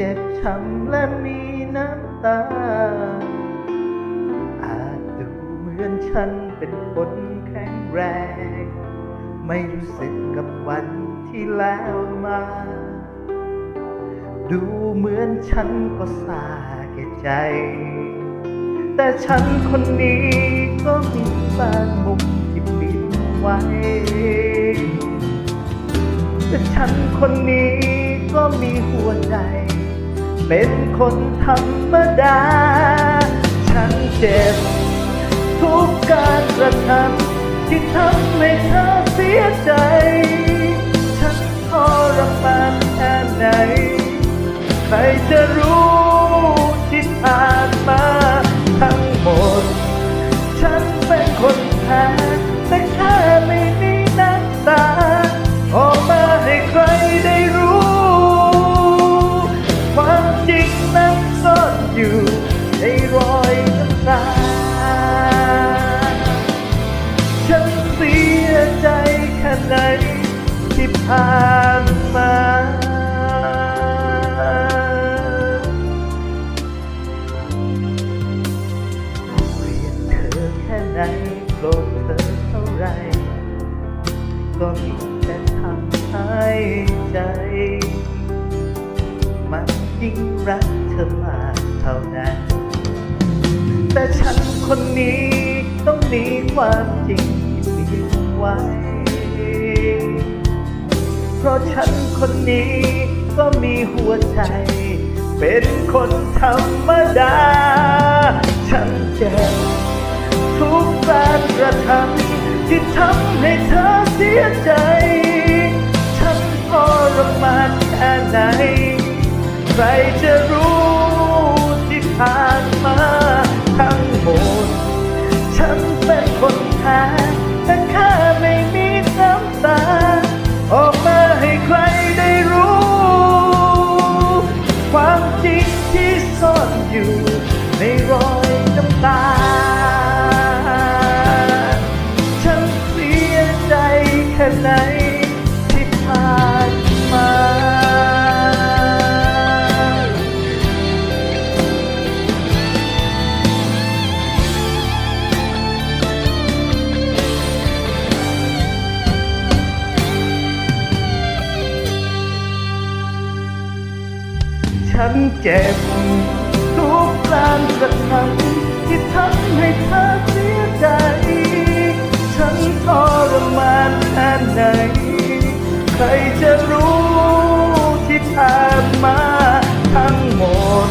เจ็บช้ำและมีน้ำตา อาจดูเหมือนฉันเป็นคนแข็งแรง ไม่รู้สึกกับวันที่แล้วมา ดูเหมือนฉันก็สาแก่ใจ แต่ฉันคนนี้ก็มีบางมุมที่ปิดไว้แต่ฉันคนนี้ก็มีหัวใจ เป็นคนธรรมดา ฉันเจ็บ ทุกการกระทำที่ทำให้เธอเสียใจ ฉันทรมานแค่ไหน ใครจะรู้ที่ผ่านมา ทั้งหมด ฉันเป็นคนแพ้ ที่ผ่านมาเกลียดเธอแค่ไหนโกรธเธอเท่าไร ก็มีแต่ทำให้ใจ มันยิ่งรักเธอมากเท่านั้น แต่ฉันคนนี้ต้องหนีความจริงที่มีไว้ ราะฉันคนนี้ก็มีหัวใจ เป็นคนธรรมดา ฉันเจ็บทุกการกระทำที่ทำให้เธอเสียใจ ฉันทรมานแค่ไหน ใครจะรู้ ฉันเจ็บ ทุกการกระทำที่ทำให้เธอเสียใจ ฉันทรมานแค่ไหน ใครจะรู้ที่ผ่านมาทั้งหมด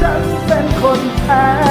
ฉันเป็นคนแพ้